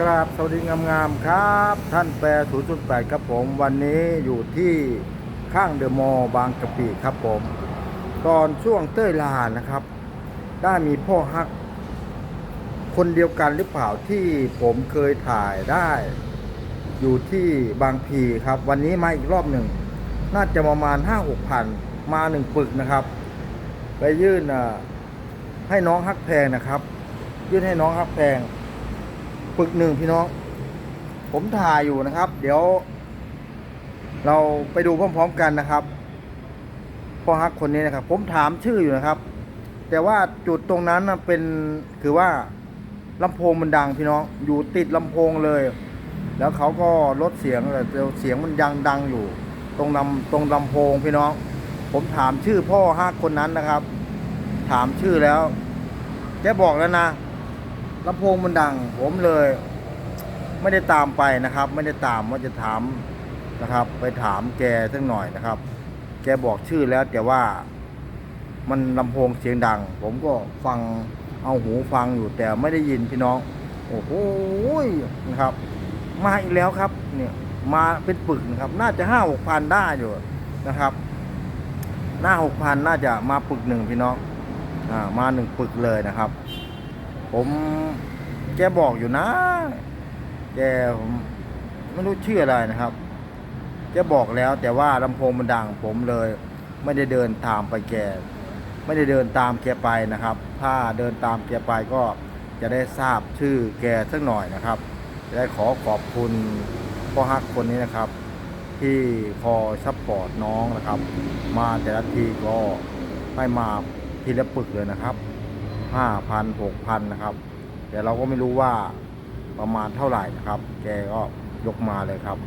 กราบสวัสดีงามๆครับ ท่านแปร008ครับผมวันนี้อยู่ที่ข้างเดอะมอลล์บางกะปิครับผม ตอนช่วงเต้ยลานะครับ ได้มีพ่อฮัก คนเดียวกันหรือเปล่าที่ผมเคยถ่ายได้ อยู่ที่บางพีครับ วันนี้มาอีกรอบหนึ่ง น่าจะประมาณห้าหกพันมาหนึ่งปึกนะครับ ไปยื่นให้น้องฮักแพงนะครับ ยื่นให้น้องฮักแพง ปึกหนึ่งพี่น้อง ผมถ่ายอยู่นะครับ เดี๋ยว เราไปดูพร้อม ๆกันนะครับพ่อฮักคนนี้นะครับ ผมถามชื่ออยู่นะครับ แต่ว่าจุดตรงนั้นนะเป็นคือว่าลำโพงมันดังพี่น้อง อยู่ติดลำโพงเลย แล้วเขาก็ลดเสียงแต่เสียงมันยังดังอยู่ ตรงลำตรงลำโพงพี่น้อง ผมถามชื่อพ่อฮักคนนั้นนะครับ ถามชื่อแล้วแกบอกแล้วนะ ลำโพงมันดัง ผมเลย ไม่ได้ตามไปนะครับ ไม่ได้ตามว่าจะถามนะครับ ไปถามแกสักหน่อยนะครับ แกบอกชื่อแล้วแต่ว่ามันลำโพงเสียงดัง ผมก็ฟังเอาหูฟังอยู่แต่ไม่ได้ยินพี่น้อง โอ้โหนะครับ มาอีกแล้วครับ เนี่ยมาเป็นปึกนะครับ น่าจะห้าหกพันได้อยู่นะครับ หน้าหกพันน่าจะมาปึกหนึ่งพี่น้อง อ่า มาหนึ่งปึกเลยนะครับ ผมแกบอกอยู่นะ แกผมไม่รู้ชื่ออะไรนะครับ แกบอกแล้วแต่ว่าลำโพงมันดังผมเลย ไม่ได้เดินตามไปแก ไม่ได้เดินตามแกไปนะครับ ถ้าเดินตามแกไปก็จะได้ทราบชื่อแกสักหน่อยนะครับจะได้ขอขอบคุณพ่อฮักคนนี้นะครับ ที่คอยซัพพอร์ตน้องนะครับ มาแต่ละทีก็ให้มาทีละปึกเลยนะครับ ห้าพันหกพันนะครับ แต่เราก็ไม่รู้ว่าประมาณเท่าไหร่นะครับ แกก็ยกมาเลยครับ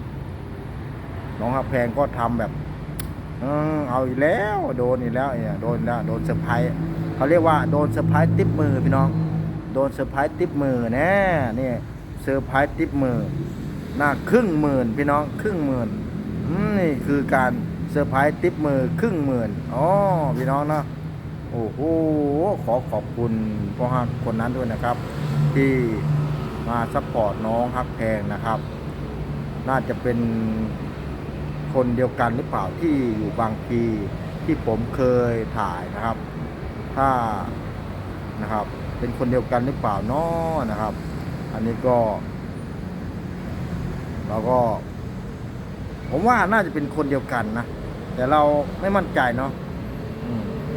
น้องฮักแพงก็ทำแบบเออเอาอีกแล้วโดนอีกแล้วเนี่ยโดนแล้วโดนเซอร์ไพรส์เขาเรียกว่าโดนเซอร์ไพรส์ติ๊บมือพี่น้องโดนเซอร์ไพรส์ติ๊บมือแน่นี่เซอร์ไพรส์ติ๊บมือหน้าครึ่งหมื่นพี่น้องครึ่งหมื่นนี่คือการเซอร์ไพรส์ติ๊บมือครึ่งหมื่นอ๋อพี่น้องเนาะ โอ้โหขอขอบคุณพ่อฮักคนนั้นด้วยนะครับ ที่มาซัพพอร์ตน้องฮักแพงนะครับ น่าจะเป็นคนเดียวกันหรือเปล่าที่อยู่บางพีที่ผมเคยถ่ายนะครับ ถ้านะครับ เป็นคนเดียวกันหรือเปล่าเนาะนะครับ อันนี้ก็เราก็ ผมว่าน่าจะเป็นคนเดียวกันนะ แต่เราไม่มั่นใจเนาะ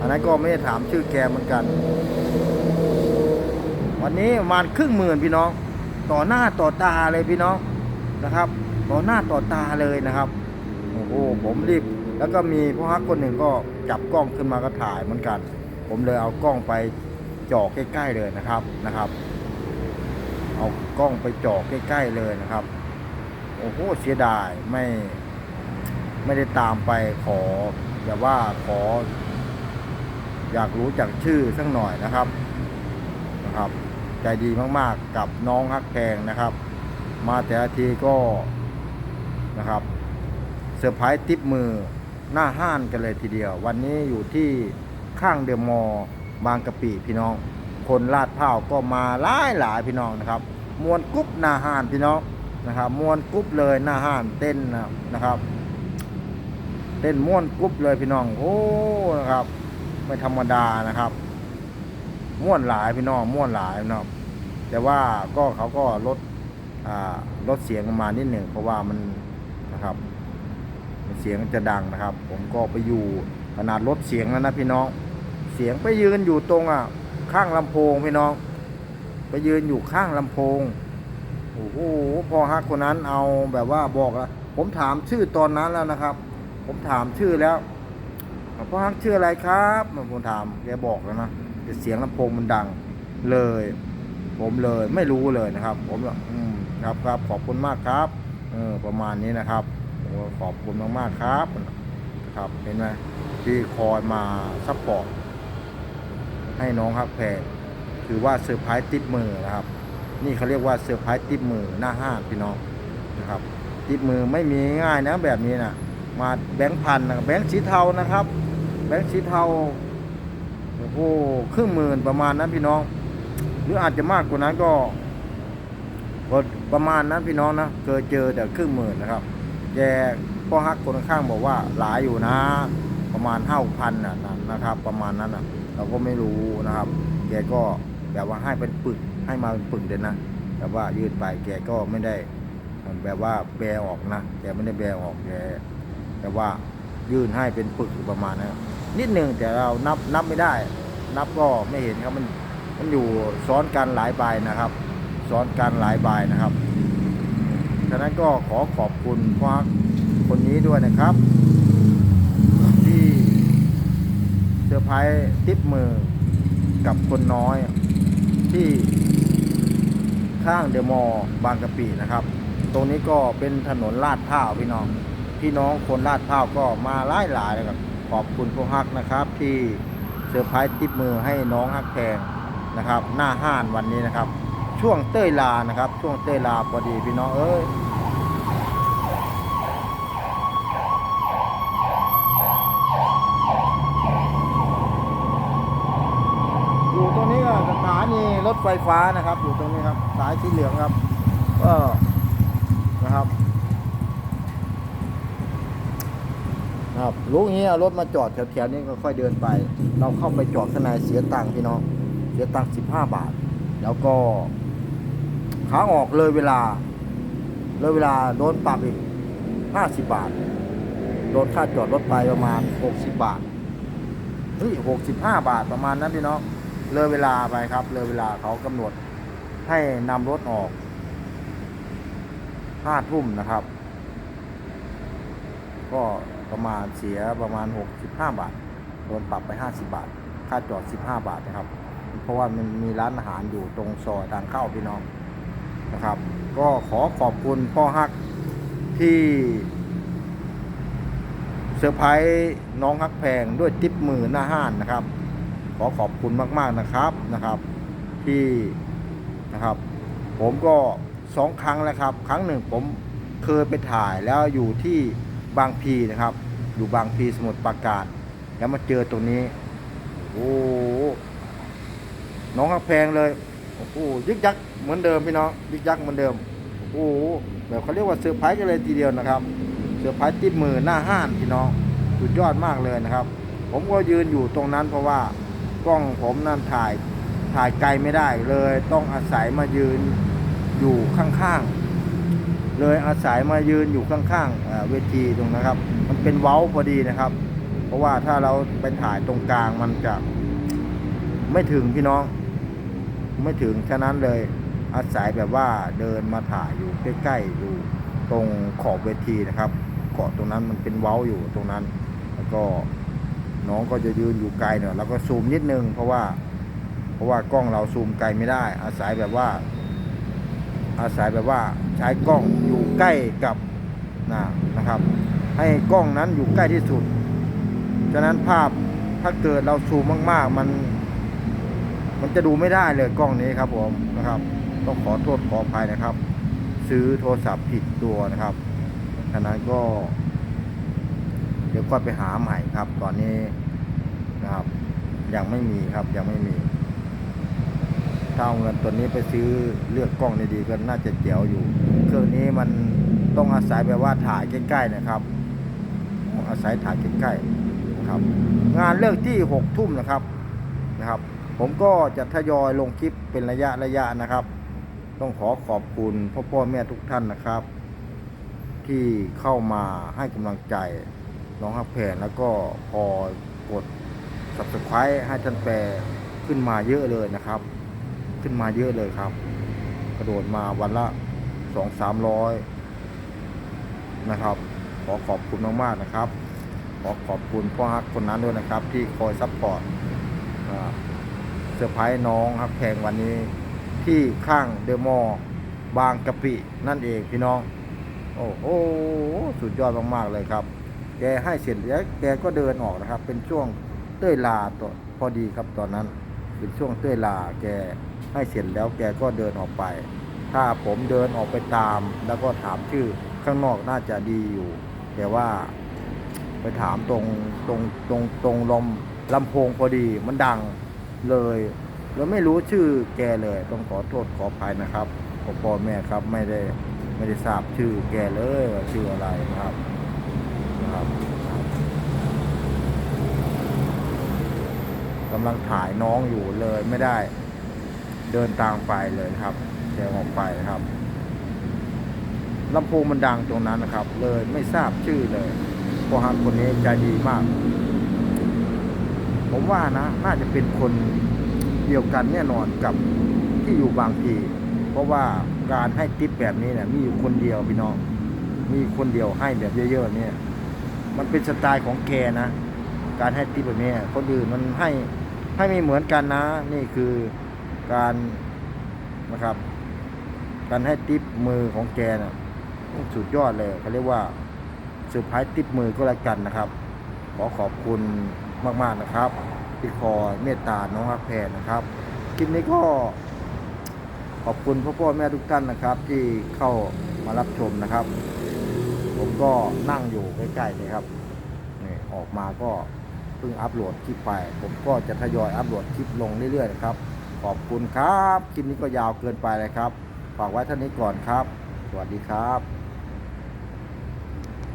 อันนั้นก็ไม่ได้ถามชื่อแกเหมือนกัน วันนี้ประมาณครึ่งหมื่นพี่น้อง ต่อหน้าต่อตาเลยพี่น้องนะครับ ต่อหน้าต่อตาเลยนะครับโอ้โหผมรีบ แล้วก็มีพ่อฮักคนหนึ่งก็จับกล้องขึ้นมาก็ถ่ายเหมือนกัน ผมเลยเอากล้องไปจ่อใกล้ๆเลยนะครับนะครับ เอากล้องไปจ่อใกล้ๆเลยนะครับโอ้โหเสียดายไม่ไม่ได้ตามไปขอแบบว่าขอ อยากรู้จักชื่อสักหน่อยนะครับนะครับ ใจดีมากๆกับน้องฮักแพงนะครับ มาแต่ละทีก็นะครับเซอร์ไพรส์ติปมือหน้าห้านกันเลยทีเดียว วันนี้อยู่ที่ข้างเดอะมอลล์บางกะปิพี่น้อง คนลาดเผาก็มาหลายหลายพี่น้องนะครับมวนกรุ๊ปหน้าห้านพี่น้องนะครับมวนกรุ๊ปเลยหน้าห้านเต้นนะครับ เต้นม่วนกรุ๊ปเลยพี่น้องโอ้นะครับ ไม่ธรรมดานะครับม่วนหลายพี่น้องม่วนหลายน้องแต่ว่าก็เขาก็ลดลดเสียงมานิดหนึ่งเพราะว่ามันนะครับเสียงจะดังนะครับ ผมก็ไปอยู่ขนาดลดเสียงแล้วนะพี่น้อง เสียงไปยืนอยู่ตรงอะข้างลำโพงพี่น้อง ไปยืนอยู่ข้างลำโพงโอ้โหพอฮักคนนั้นเอาแบบว่าบอกแล้วผมถามชื่อตอนนั้นแล้วนะครับ ผมถามชื่อแล้ว พ่อฮักชื่ออะไรครับผมถามแกบอกแล้วนะแต่เสียงลำโพงมันดังเลย ผมเลยไม่รู้เลยนะครับ ผมอืมครับครับขอบคุณมากครับเออประมาณนี้นะครับผมขอบคุณมากๆครับนะครับเห็นไหมที่คอยมาซัพพอร์ตให้น้องฮักแพงถือว่าเซอร์ไพรส์ติดมือนะครับ นี่เขาเรียกว่าเซอร์ไพรส์ติดมือหน้าห้างพี่น้องนะครับติดมือไม่มีง่ายนะแบบนี้นะมาแบงค์พันนะแบงค์สีเทานะครับ แบงค์สีเทาโอ้โหครึ่งหมื่นประมาณนั้นพี่น้อง หรืออาจจะมากกว่านั้นก็ก็ประมาณนั้นพี่น้องนะเคยเจอแต่ครึ่งหมื่นนะครับแกพ่อฮักคนข้างบอกว่าหลายอยู่นะ ประมาณห้าพันน่ะนะนะครับ ประมาณนั้นอะเราก็ไม่รู้นะครับ แกก็แบบว่าให้เป็นปึกให้มาเป็นปึกเลยนะแต่ว่ายืนไปแกก็ไม่ได้แบบว่าแบออกนะแกไม่ได้แบออกแกแต่ว่ายื่นให้เป็นปึกประมาณนั้น นิดหนึ่งแต่เรานับนับไม่ได้ นับก็ไม่เห็นครับมันมันอยู่ซ้อนกันหลายใบนะครับ ซ้อนกันหลายใบนะครับฉะนั้นก็ขอขอบคุณพ่อฮักคนนี้ด้วยนะครับ ที่เซอร์ไพรส์ติปมือกับคนน้อยที่ข้างเดอะมอลล์บางกะปินะครับ ตรงนี้ก็เป็นถนนลาดพร้าวพี่น้อง พี่น้องคนลาดพร้าวก็มาหลายหลายนะครับ ขอบคุณพ่อฮักนะครับ ที่เซอร์ไพรส์ติปมือให้น้องฮักแพงนะครับ หน้าห้านวันนี้นะครับ ช่วงเต้ยลานะครับ ช่วงเต้ยลาพอดีพี่น้องเอ้ยอยู่ตรงนี้ก็สถานีรถไฟฟ้านะครับ อยู่ตรงนี้ครับ สายสีเหลืองครับก็นะครับนะ ครับรู้อย่างนี้เอารถมาจอดแถวๆนี้ก็ค่อยเดินไป เราเข้าไปจอดข้างในเสียตังค์พี่น้อง เสียตังค์สิบห้าบาท แล้วก็ขาออกเลยเวลา เลยเวลาโดนปรับอีกห้าสิบบาท โดนค่าจอดรถไปประมาณหกสิบบาทเฮ้ยหกสิบห้าบาทประมาณนั้นพี่น้อง เลยเวลาไปครับ เลยเวลาเขากำหนดให้นำรถออกห้าทุ่มนะครับ ก็ ประมาณเสียประมาณหกสิบห้าบาท โดนปรับไปห้าสิบาท ค่าจอดสิบห้าบาทนะครับ เพราะว่ามันมีร้านอาหารอยู่ตรงซอยทางเข้าพี่น้องนะครับ ก็ขอขอบคุณพ่อฮักที่เซอร์ไพรส์น้องฮักแพงด้วยทิปมือหน้าห้านนะครับ ขอขอบคุณมากๆนะครับนะครับ ที่นะครับ ผมก็สองครั้งแล้วครับ ครั้งหนึ่งผมเคยไปถ่ายแล้วอยู่ที่ บางพีนะครับ อยู่บางพีสมุทรปราการ แล้วมาเจอตรงนี้ โอ้หน้องฮักแพงเลยโอ้โหยึกยักเหมือนเดิมพี่น้องยึกยักเหมือนเดิมโอ้โหแบบเขาเรียกว่าเซอร์ไพรส์กันเลยทีเดียวนะครับเสือร์ไพรส์ติดมือหน้าห้านพี่น้องสุดยอดมากเลยนะครับ ผมก็ยืนอยู่ตรงนั้นเพราะว่ากล้องผมนั่นถ่ายถ่ายไกลไม่ได้เลย ต้องอาศัยมายืนอยู่ข้างๆ เลยอาศัยมายืนอยู่ข้างๆเวทีตรงนะครับ มันเป็นเว้าพอดีนะครับ เพราะว่าถ้าเราไปถ่ายตรงกลางมันจะ ไม่ถึงพี่น้อง ไม่ถึงฉะนั้นเลยอาศัยแบบว่าเดินมาถ่ายอยู่ใกล้ๆอยู่ตรงขอบเวทีนะครับเกาะตรงนั้นมันเป็นเว้าอยู่ตรงนั้น แล้วก็น้องก็จะยืนอยู่ไกลหน่อยแล้วก็ซูมนิดนึง เพราะว่า เพราะว่ากล้องเราซูมไกลไม่ได้ อาศัยแบบว่า อาศัยแบบว่าใช้กล้องอยู่ใกล้กับนะนะครับ ให้กล้องนั้นอยู่ใกล้ที่สุด ฉะนั้นภาพถ้าเกิดเราซูมมาก ๆ มัน มันจะดูไม่ได้เลยกล้องนี้ครับผมนะครับ ต้องขอโทษขออภัยนะครับ ซื้อโทรศัพท์ผิดตัวนะครับฉะนั้นก็ เดี๋ยวก็ไปหาใหม่ครับ ตอนนี้นะครับ ยังไม่มีครับยังไม่มี ถ้าเอาเงินตัวนี้ไปซื้อเลือกกล้องดีๆก็น่าจะเจ๋วอยู่ เครื่องนี้มันต้องอาศัยแบบว่าถ่ายใกล้ๆนะครับองอาศัยถ่ายใกล้ๆนะครับ งานเลิกที่หกทุ่มนะครับนะครับ ผมก็จะทยอยลงคลิปเป็นระยะระยะนะครับ ต้องขอขอบคุณพ่อพ่อแม่ทุกท่านนะครับ ที่เข้ามาให้กำลังใจน้องฮักแพนแล้วก็พอกด subscribe ให้ท่านแปรขึ้นมาเยอะเลยนะครับ ขึ้นมาเยอะเลยครับ กระโดดมาวันละสองสามร้อยนะครับ ขอขอบคุณมากๆนะครับ ขอขอบคุณพ่อฮักคนนั้นด้วยนะครับ ที่คอยซัพพอร์ตเซอร์ไพรส์น้องฮักแพงวันนี้ที่ข้างเดอะมอลล์บางกะปินั่นเองพี่น้อง โอ้โหสุดยอดมากๆเลยครับ แกให้เสร็จแล้วแกก็เดินออกนะครับ เป็นช่วงเต้ยลาตัวพอดีครับตอนนั้น เป็นช่วงเต้ยลาแก ให้เสร็จแล้วแกก็เดินออกไป ถ้าผมเดินออกไปตาม แล้วก็ถามชื่อข้างนอกน่าจะดีอยู่ แต่ว่า ไปถามตรงตรงตรงตรงลมลำโพงพอดีมันดังเลยแล้วไม่รู้ชื่อแกเลย ต้องขอโทษขออภัยนะครับโอพ่อพ่อแม่ครับไม่ได้ไม่ได้ทราบชื่อแกเลยว่าชื่ออะไรนะครับนะครับกำลังถ่ายน้องอยู่เลยไม่ได้ เดินตามไปเลยครับแกออกไปครับลำโพงมันดังตรงนั้นนะครับ เลยไม่ทราบชื่อเลยพ่อฮักคนนี้ใจดีมาก ผมว่านะ น่าจะเป็นคนเดียวกันแน่นอนกับที่อยู่บางพีเพราะว่าการให้ติปแบบนี้เนี่ยมีอยู่คนเดียวพี่น้อง มีคนเดียวให้แบบเยอะๆเนี่ย มันเป็นสไตล์ของแกนะ การให้ติปแบบนี้คนอื่นมันให้ให้ไม่เหมือนกันนะ นี่คือ การนะครับ การให้ติปมือของแกนะสุดยอดเลยเขาเรียกว่าเซอร์ไพรส์ติปมือก็แล้วกันนะครับ ขอขอบคุณมาก ๆ นะครับที่คอยเมตตาน้องรักแพนนะครับคลิปนี้ก็ขอบคุณพ่อพ่อแม่ทุกท่านนะครับ ที่เข้ามารับชมนะครับ ผมก็นั่งอยู่ใกล้ๆนี่ครับนี่ออกมาก็เพิ่งอัปโหลดคลิปไป ผมก็จะทยอยอัปโหลดคลิปลงเรื่อยๆนะครับ ขอบคุณครับ คลิปนี้ก็ยาวเกินไปเลยครับ ฝากไว้เท่านี้ก่อนครับ สวัสดีครับ